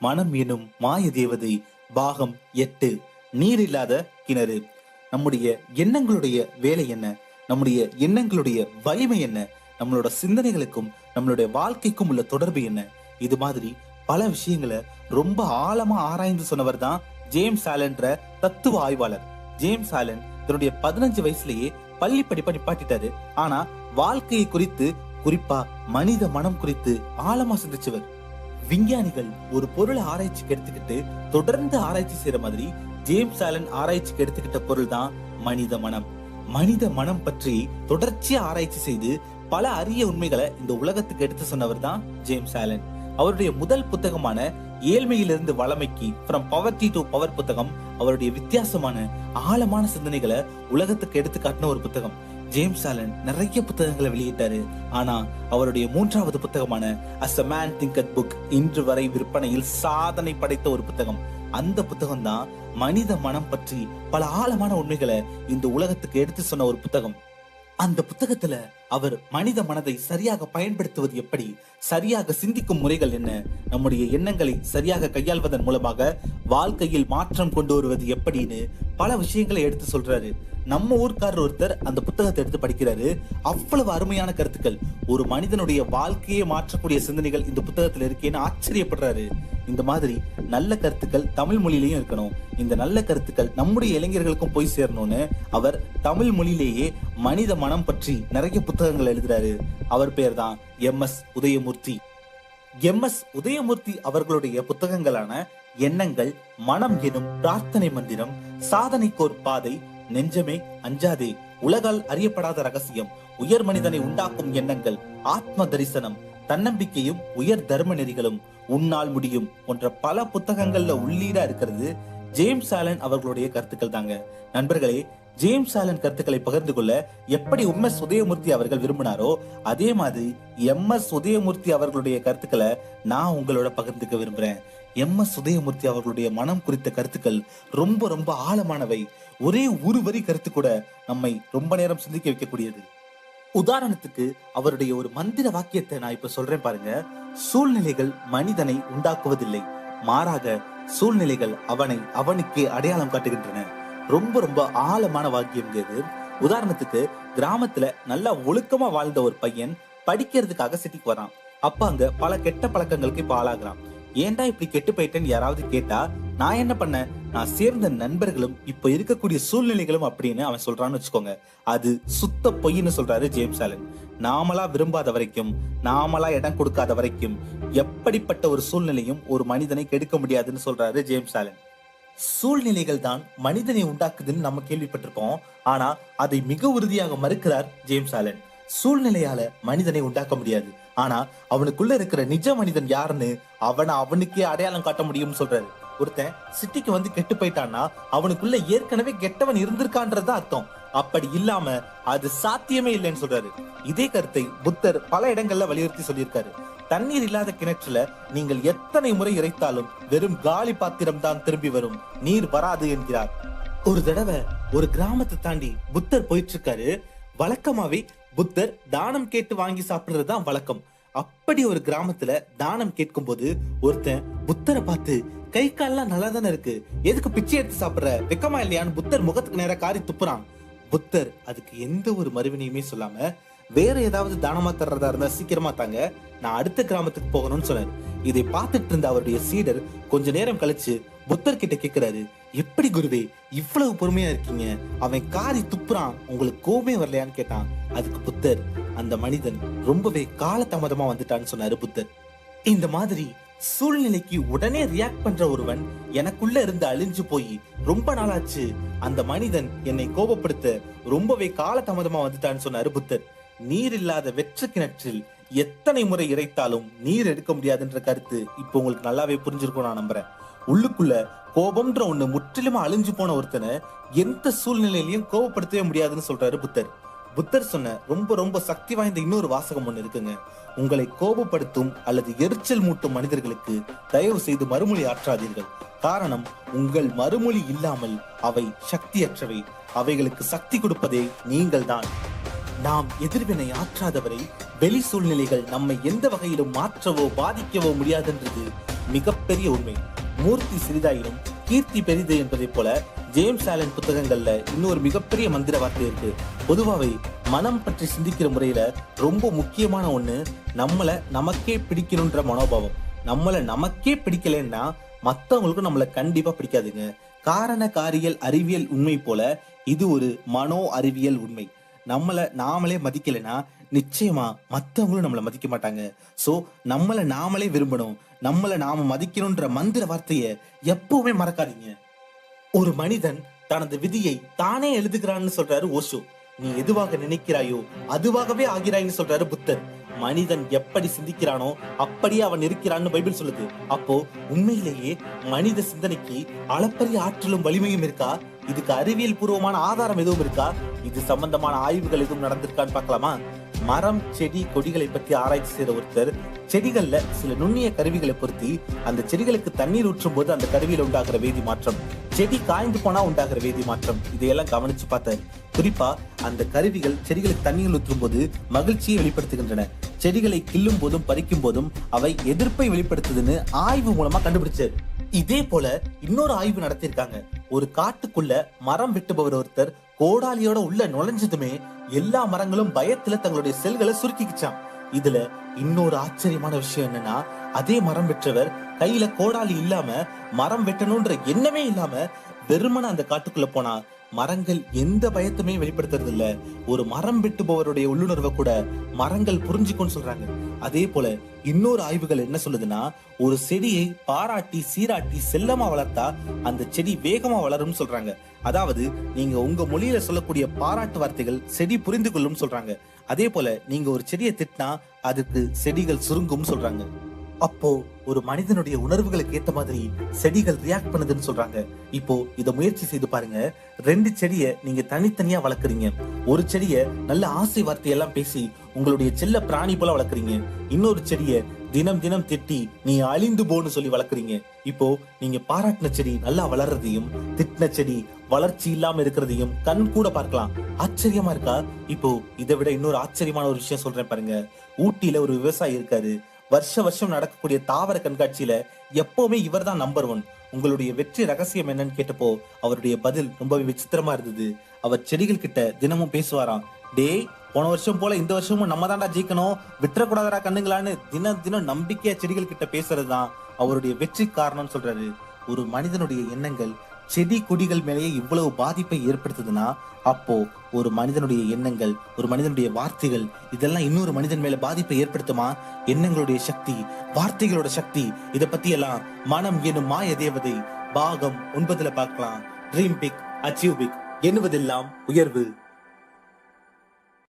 மனம் எனும் மாய தேவதை பாகம் எட்டு. நீர் இல்லாத கிணறு. நம்முடைய எண்ணங்களுடைய வேலை என்ன? நம்முடைய எண்ணங்களுடைய வலிமை என்ன? நம்மளோட சிந்தனைகளுக்கும் நம்மளுடைய வாழ்க்கைக்கும் உள்ள தொடர்பு என்ன? இது மாதிரி பல விஷயங்களை ரொம்ப ஆழமா ஆராய்ந்து சொன்னவர் தான் ஜேம்ஸ் ஆலன்ற தத்துவ ஆய்வாளர். ஜேம்ஸ் ஆலன் தன்னுடைய பதினஞ்சு வயசுலயே பள்ளி படிப்பை நிப்பாட்டிட்டாரு. ஆனா வாழ்க்கையை குறித்து குறிப்பா மனித மனம் குறித்து ஆழமா சிந்திச்சவர். விஞ்ஞானிகள் ஒரு பொருளை ஆராய்ச்சிக்கு எடுத்துக்கிட்டு தொடர்ந்து ஆராய்ச்சி செய்யற மாதிரி ஜேம்ஸ் ஆலன் ஆராய்ச்சிக்கு எடுத்துக்கிட்ட பொருள் தான் மனித மனம். மனித மனம் பற்றி தொடர்ச்சியா ஆராய்ச்சி செய்து பல அரிய உண்மைகளை இந்த உலகத்துக்கு எடுத்து சொன்னவர் தான் ஜேம்ஸ் ஆலன். அவருடைய முதல் புத்தகமான ஏழ்மையிலிருந்து வளமைக்கு ஃப்ரம் பவர்டி டு பவர் புத்தகம் அவருடைய வித்தியாசமான ஆழமான சிந்தனைகளை உலகத்துக்கு எடுத்து காட்டின ஒரு புத்தகம். ஜேம்ஸ் ஆலன் நிறைய புத்தகங்களை வெளியிட்டாரு. ஆனா அவருடைய மூன்றாவது புத்தகமான as a man thinketh book இன்று வரை விற்பனையில் சாதனை படைத்த ஒரு புத்தகம். அந்த புத்தகம் தான் மனித மனம் பற்றி பல ஆழமான உண்மைகளை இந்த உலகத்துக்கு எடுத்து சொன்ன ஒரு புத்தகம். அந்த புத்தகத்துல அவர் மனித மனதை சரியாக பயன்படுத்துவது எப்படி சரியாக சிந்திக்கும் முறைகள் என்ன நம்முடைய எண்ணங்களை சரியாக கையாள்வதன் மூலமாக வாழ்க்கையில் மாற்றம் கொண்டு வருவது எப்படின்னு பல விஷயங்களை எடுத்து சொல்றாரு. நம்ம ஊர்க்காரர் ஒருத்தர் அந்த புத்தகத்தை எடுத்து படிக்கிறாரு. அவ்வளவு அருமையான கருத்துக்கள். ஒரு மனிதனுடைய வாழ்க்கையை மாற்றக்கூடிய சிந்தனைகள் இந்த புத்தகத்துல இருக்கேன்னு ஆச்சரியப்படுறாரு. இந்த மாதிரி நல்ல கருத்துக்கள் தமிழ் மொழியிலையும் இருக்கணும். இந்த நல்ல கருத்துக்கள் நம்முடைய இளைஞர்களுக்கும் போய் சேரணும்னு அவர் தமிழ் மொழியிலேயே மனித மனம் பற்றி நிறைய புத்தகங்கள் எழுதுறாரு. அவர் பேர் தான் M S Udhayamoorthy. M S Udhayamoorthy அவர்களுடைய புத்தகங்களான எண்ணங்கள் மனம் எனும் பிரார்த்தனை மந்திரம் சாதனைக்கோர் பாதை நெஞ்சமே அஞ்சாதே. உலகால் அறியப்படாத ரகசியம் உயர் மனிதனை உண்டாக்கும் எண்ணங்கள் ஆத்ம தரிசனம் தன்னம்பிக்கையும் உயர் தர்ம நெறிகளும் உன்னால் முடியும் போன்ற பல புத்தகங்கள்ல உள்ளீடா இருக்கிறது ஜேம்ஸ் ஆலன் அவர்களுடைய கருத்துக்கள் தாங்க. நண்பர்களே ஜேம்ஸ் ஆலன் கருத்துக்களை பகிர்ந்து கொள்ள எப்படி எம் எஸ் உதயமூர்த்தி அவர்கள் விரும்பினாரோ அதே மாதிரி எம் எஸ் உதயமூர்த்தி அவர்களுடைய கருத்துக்களை நான் உங்களோட பகிர்ந்துக்க விரும்புறேன். எம் எஸ் உதயமூர்த்தி அவர்களுடைய மனம் குறித்த கருத்துக்கள் ரொம்ப ரொம்ப ஆழமானவை. ஒரே ஒரு வரி கருத்து கூட நம்மை ரொம்ப நேரம் சிந்திக்க வைக்கக்கூடியது. உதாரணத்துக்கு அவருடைய ஒரு மந்திர வாக்கியத்தை நான் இப்ப சொல்றேன் பாருங்க. சூழ்நிலைகள் மனிதனை உண்டாக்குவதில்லை. மாறாக சூழ்நிலைகள் அவனை அவனுக்கே அடையாளம் காட்டுகின்றன. ரொம்ப ரொம்ப ஆழமான வாக்கியம் இது. உதாரணத்துக்கு கிராமத்துல நல்லா ஒழுக்கமா வாழ்ந்த ஒரு பையன் படிக்கிறதுக்காக சிட்டிக்கு வரான். அப்ப அங்க பல கெட்ட பழக்கங்களுக்கு இப்ப ஆளாகிறான். ஏன்டா இப்படி கெட்டு போயிட்டேன்னு யாராவது கேட்டா நான் என்ன பண்ணேன்? நான் சேர்ந்த நண்பர்களும் இப்ப இருக்கக்கூடிய சூழ்நிலைகளும் அப்படின்னு அவன் சொல்றான்னு வச்சுக்கோங்க. அது சுத்த பொய்ன்னு சொல்றாரு ஜேம்ஸ் ஆலன். நாமளா விரும்பாத வரைக்கும் நாமளா இடம் கொடுக்காத வரைக்கும் எப்படிப்பட்ட ஒரு சூழ்நிலையும் ஒரு மனிதனை கெடுக்க முடியாதுன்னு சொல்றாரு ஜேம்ஸ் ஆலன். சூழ்நிலைகள் தான் மனிதனை உண்டாக்குதுன்னு நம்ம கேள்விப்பட்டிருக்கோம். ஆனா அதை மிக உறுதியாக மறுக்கிறார் ஜேம்ஸ் ஆலன். சூழ்நிலையால மனிதனை உண்டாக்க முடியாது. ஆனா அவனுக்குள்ள இருக்கிற நிஜ மனிதன் யாருன்னு அவனை அவனுக்கே அடையாளம் காட்ட முடியும்னு சொல்றாரு. ஒருத்தன் சிட்டிக்கு வந்து கெட்டு போயிட்டான்னா அவனுக்குள்ள ஏற்கனவே கெட்டவன் இருந்திருக்கான்றது அர்த்தம். அப்படி இல்லாம அது சாத்தியமே இல்லைன்னு சொல்றாரு. இதே கருத்தை புத்தர் பல இடங்கள்ல வலியுறுத்தி சொல்லியிருக்காரு. தண்ணீர் இல்லாத கிணற்றுல நீங்கள் எத்தனை முறை இறைத்தாலும் வெறும் காலி பாத்திரம் தான் திரும்பி வரும். நீர் வராது என்கிறார். ஒரு தடவை ஒரு கிராமத்தை தாண்டி புத்தர் போயிட்டு இருக்காரு. வழக்கமாவே புத்தர் தானம் கேட்டு வாங்கி சாப்பிடுறது தான் வழக்கம். அப்படி ஒரு கிராமத்துல தானம் கேட்கும் போது ஒருத்தன் புத்தரை பார்த்து கை கால்லாம் நல்லா தானே இருக்கு? எதுக்கு பிச்சை எடுத்து சாப்பிடுற? வெக்கமா இல்லையான்னு புத்தர் முகத்துக்கு நேரம் காரி துப்புறான். புத்தர் அதுக்கு எந்த ஒரு மறுவினையுமே சொல்லாம வேற ஏதாவது தானமா தர்றதா இருந்தா சீக்கிரமா தாங்க நான் அடுத்த கிராமத்துக்கு போகணும்னு சொன்னார். இதை பார்த்துட்டு இருந்த அவருடைய சீடர் கொஞ்ச நேரம் கழிச்சு புத்தர் கிட்ட கேக்குறாரு எப்படி குருவே இவ்வளவு பொறுமையா இருக்கீங்க? அவன் காரி துப்புறான் உங்களுக்கு கோபமே வரலையான்னு கேட்டான். அதுக்கு புத்தர் அந்த மனிதன் ரொம்பவே காலதாமதமா வந்துட்டான்னு சொன்னாரு புத்தர். இந்த மாதிரி சூழ்நிலைக்கு உடனே ரியாக்ட் பண்ற ஒருவன் எனக்குள்ள இருந்து அழிஞ்சு போய் ரொம்ப நாளாச்சு. அந்த மனிதன் என்னை கோபப்படுத்த ரொம்பவே காலதாமதமா வந்துட்டான்னு சொன்னாரு புத்தர். நீர் இல்லாத வெற்று கிணற்றில் எத்தனை முறை இறைத்தாலும் நீர் எடுக்க முடியாதுன்ற கருத்து இப்போ உங்களுக்கு நல்லாவே புரிஞ்சிருக்கும் நான் நம்புறேன். உள்ளுக்குள்ள கோபம்ன்ற ஒண்ணு முற்றிலுமா அழிஞ்சு போன ஒருத்தனை எந்த சூழ்நிலையிலையும் கோபப்படுத்தவே முடியாதுன்னு சொல்றாரு புத்தர். புத்தர் சொன்ன ரொம்ப ரொம்ப சக்தி வாய்ந்த இன்னொரு வாசகம் ஒண்ணு இருக்குங்க. உங்களை கோபப்படுத்தும் அல்லது எரிச்சல் மூட்டும் மனிதர்களுக்கு தயவு செய்து மறுமொழி ஆற்றாதீர்கள். காரணம் உங்கள் மறுமொழி இல்லாமல் அவை சக்தியற்றவை. அவைகளுக்கு சக்தி கொடுப்பதே நீங்கள்தான். நாம் எதிர்வினை ஆற்றாதவரை வெளி சூழ்நிலைகள் நம்மை எந்த வகையிலும் மாற்றவோ பாதிக்கவோ முடியாதென்றது மிகப்பெரிய உண்மை. மூர்த்தி சிறிதாயினும் கீர்த்தி பெரிது என்பதைப் போல ஜேம்ஸ் ஆலன் புத்தகங்கள்ல இன்னொரு மிகப்பெரிய மந்திர வார்த்தை இருக்கு. பொதுவாகவே மனம் பற்றி சிந்திக்கிற முறையில ரொம்ப முக்கியமான ஒண்ணு நம்மள நமக்கே பிடிக்கணுன்ற மனோபாவம். நம்மள நமக்கே பிடிக்கலைன்னா மத்தவங்களுக்கும் நம்மள கண்டிப்பா பிடிக்காதுங்க. காரண காரியல் அறிவியல் உண்மை போல இது ஒரு மனோ அறிவியல் உண்மை. நம்மள நாமளே மதிக்கலைன்னா நிச்சயமா மத்தவங்களும் நம்மளை மதிக்க மாட்டாங்க. சோ நம்மளை நாமளே விரும்பணும். நம்மளை நாம மதிக்கணும்ன்ற மந்திர வார்த்தைய எப்பவுமே மறக்காதீங்க. ஒரு மனிதன் தனது விதியை தானே எழுதுகிறான்னு சொல்றாரு ஓஷோ நீ எதுவாக நினைக்கிறாயோ அதுவாகவே ஆகிறாய்ன்னு சொல்றாரு புத்தர். மனிதன் எப்படி சிந்திக்கிறானோ அப்படியே அவன் இருக்கிறான்னு பைபிள் சொல்லுது. அப்போ உண்மையிலேயே மனித சிந்தனைக்கு அளப்பரிய ஆற்றலும் வலிமையும் இருக்கா? இதுக்கு அறிவியல் பூர்வமான ஆதாரம் எதுவும் இருக்கா? இது சம்பந்தமான ஆய்வுகள் எதுவும் நடந்திருக்கான்னு பார்க்கலாமா? மரம் செடி கொடிகளை பற்றி ஆராய்ச்சி செய்த ஒருத்தர் செடிகள்ல சில நுண்ணிய கருவிகளை பொருத்தி அந்த செடிகளுக்கு தண்ணீர் ஊற்றும் போது அந்த கருவியில உண்டாகிற வேதி மாற்றம் செடி காய்ந்து போனா உண்டாகிற வேதி மாற்றம் இதையெல்லாம் கவனிச்சு பார்த்தாரு. குறிப்பா அந்த கருவிகள் செடிகளுக்கு தண்ணீர் ஊற்றும் போது மகிழ்ச்சியை வெளிப்படுத்துகின்றன. செடிகளை கிள்ளும் போதும் பறிக்கும் போதும் அவை எதிர்ப்பை வெளிப்படுத்துதுன்னு ஆய்வு மூலமா கண்டுபிடிச்சாரு. இதே போல இன்னொரு ஆய்வு நடத்தியிருக்காங்க. ஒரு காட்டுக்குள்ள மரம் வெட்டுபவர் ஒருத்தர் கோடாலியோட உள்ள நுழைஞ்சதுமே எல்லா மரங்களும் பயத்துல தங்களுடைய செல்களை சுருக்கிக்கிச்சான் இதுல இன்னொரு ஆச்சரியமான விஷயம் என்னன்னா அதே மரம் வெற்றவர் கையில கோடாலி இல்லாம மரம் வெட்டணும்ன்ற எண்ணமே இல்லாம வெறுமன அந்த காட்டுக்குள்ள போனா மரங்கள் எந்த பயத்தையுமே வெளிப்படுத்துறது இல்ல ஒரு மரம் வெட்டுபவருடைய உள்ளுணர்வை கூட மரங்கள் புரிஞ்சுக்கும்னு சொல்றாங்க. அதே போல இன்னொரு ஆய்வுகள் என்ன சொல்லுதுன்னா ஒரு செடியை பாராட்டி சீராட்டி செல்லமா வளர்த்தா அந்த செடி வேகமா வளரும்னு சொல்றாங்க. அதாவது நீங்க உங்க மொழியில சொல்லக்கூடிய பாராட்டு வார்த்தைகள் செடி புரிந்து கொள்ளும் சொல்றாங்க. அதே போல நீங்க ஒரு செடியை திட்டினா அதுக்கு செடிகள் சுருங்கும் சொல்றாங்க. அப்போ ஒரு மனிதனுடைய உணர்வுகளுக்கு ஏத்த மாதிரி செடிகள் ரியாக்ட் பண்ணுதுன்னு சொல்றாங்க. இப்போ இதை முயற்சி செய்து பாருங்க. ரெண்டு செடியை நீங்க தனித்தனியா வளர்க்குறீங்க. ஒரு செடியை நல்ல ஆசை வார்த்தையெல்லாம் பேசி உங்களுடைய செல்ல பிராணி போல வளர்க்குறீங்க. இன்னொரு செடியை தினம் தினம் திட்டி நீ அழிந்து போன்னு சொல்லி வளர்க்குறீங்க. இப்போ நீங்க பாராட்டின செடி நல்லா வளர்றதையும் திட்டின செடி வளர்ச்சி இல்லாம இருக்கிறதையும் கண் கூட பார்க்கலாம். ஆச்சரியமா இருக்கா? இப்போ இதை விட இன்னொரு ஆச்சரியமான ஒரு விஷயம் சொல்றேன் பாருங்க. ஊட்டியில ஒரு விவசாயி இருக்காரு. வருஷ வருஷம் நடக்கக்கூடிய தாவர கண்காட்சியில எப்பவுமே இவர்தான் நம்பர் ஒன் உங்களுடைய வெற்றி ரகசியம் என்னன்னு கேட்டப்போ அவருடைய பதில் ரொம்பவே விசித்திரமா இருந்தது. அவர் செடிகள் கிட்ட தினமும் பேசுவாராம் டேய் போன வருஷம் போல இந்த வருஷமும் நம்ம தான்டா ஜெயிக்கணும் விட்டுறக்கூடாதரா கண்ணுங்களான்னு தினம் தினம் நம்பிக்கையா செடிகள் கிட்ட பேசுறதுதான் அவருடைய வெற்றி காரணம்னு சொல்றாரு. ஒரு மனிதனுடைய எண்ணங்கள் செடி கொடிகள் மேலேயே இவ்வளவு பாதிப்பை ஏற்படுத்துதுன்னா அப்போ ஒரு மனிதனுடைய எண்ணங்கள் ஒரு மனிதனுடைய வார்த்தைகள் இதெல்லாம் இன்னொரு மனிதன் மேல பாதிப்பை ஏற்படுத்துமா? எண்ணங்களுடைய சக்தி வார்த்தைகளோட சக்தி இதை பத்தி எல்லாம் மனம் எனும் மாய தேவதை பாகம் ஒன்பதுல பார்க்கலாம். ட்ரீம் பிக் அச்சீவ் பிக் எண்ணுவதெல்லாம் உயர்வு.